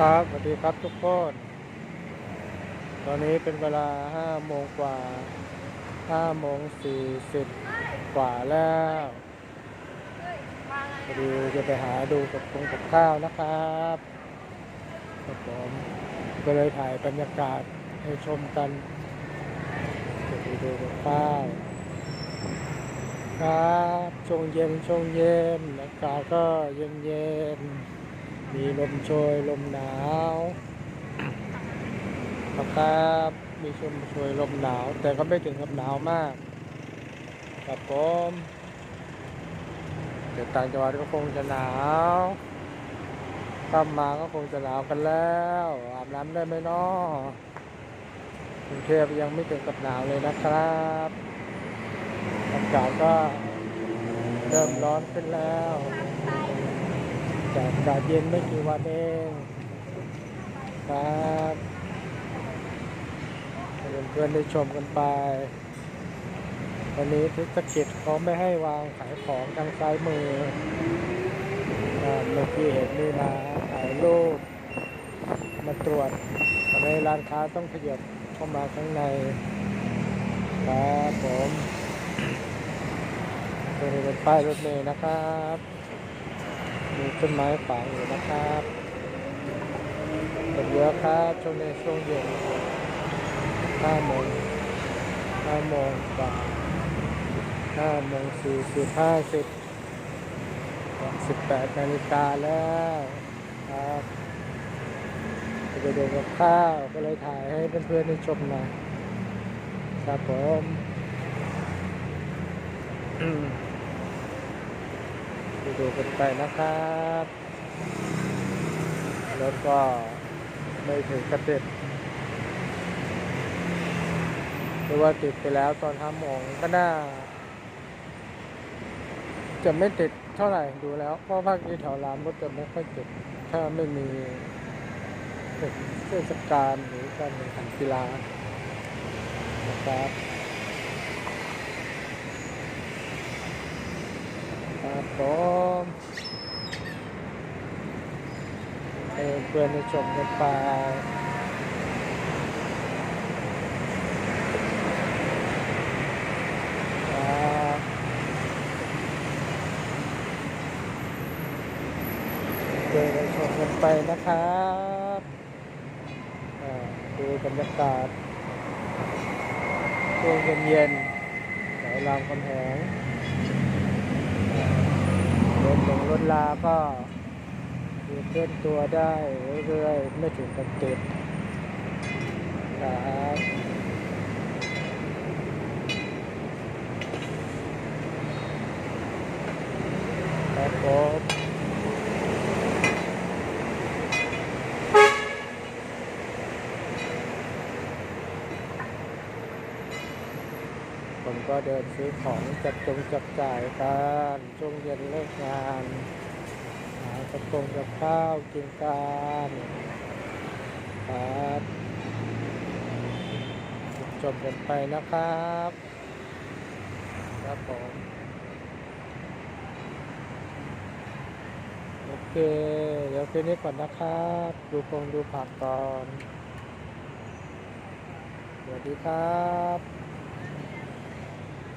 ครับสวัสดีครับทุกคน ตอนนี้เป็นเวลาห้าโมงกว่าห้าโมงสี่สิบกว่าแล้วพอดีจะไปหาดูกับคงกับข้าวนะครับครับผมก็เลยถ่ายบรรยากาศให้ชมกันจะไปดูกับข้าวครับช่วงเย็นช่วงเย็นอากาศก็เย็นเย็น มีลมโชยลมหนาวนะครับมีชมโชยลมหนาว แต่ก็ไม่ถึงกับหนาวมากครับผมเดี๋ยวต่างจังหวัดก็คงจะหนาวข้ามมาก็คงจะหนาวกันแล้ว อาบน้ำได้ไหมน้อกรุงเทพยังไม่ถึงกับหนาวเลยนะครับอากาศก็เริ่มร้อนขึ้นแล้ว แต่อากาศเย็นไม่กี่วันเองครับเพื่อนๆได้ชมกันไปวันนี้เทศกิจเขาไม่ให้วางขายของทางซ้ายมือเมื่อกี้เห็นนี่มาถ่ายรูปมาตรวจตอนนี้ร้านค้าต้องขยับเข้ามาข้างในครับผมตัวนี้เป็นป้ายรถเมล์นะครับ ต้นไม้ฝังอยู่นะครับเป็นเยอะครับช่วงนี้ช่วงเย็นห้าโมงห้าโมงกว่าห้าโมงสี่สิบห้าสิบสิบแปดนาฬิกาแล้วครับจะไปดูกับข้าวก็เลยถ่ายให้เพื่อนๆได้ชมหน่อยครับผมอืม ดูกันไปนะครับแล้วก็ไม่ถึงกระเด็ดหรือว่าติดไปแล้วตอนห้าโมงก็น่า จะไม่ติดเท่าไหร่ดูแล้ว เพราะภาคนี้แถวรามรถจะไม่ค่อยติด ถ้าไม่มีเทศกาลหรือการแข่งขันกีฬานะครับ ครับผมให้เพื่อนได้ชมกันไปครับเดินไปชมกันไปนะครับอ่าดูบรรยากาศช่วงเย็นๆสายรามคำแหงอ่ รถลาก็เคลื่อนตัวได้เรื่อยๆไม่ถึงกับติดครับครับผม ผมก็เดินซื้อของจับจงจับจ่ายกันช่วงเย็นเลิกงานหากระตงกับข้าวกินกันครับชมกันไปนะครับครับผมโอเค เดี๋ยวแค่นี้ก่อนนะครับ ดูคงดูผักก่อนสวัสดีครับ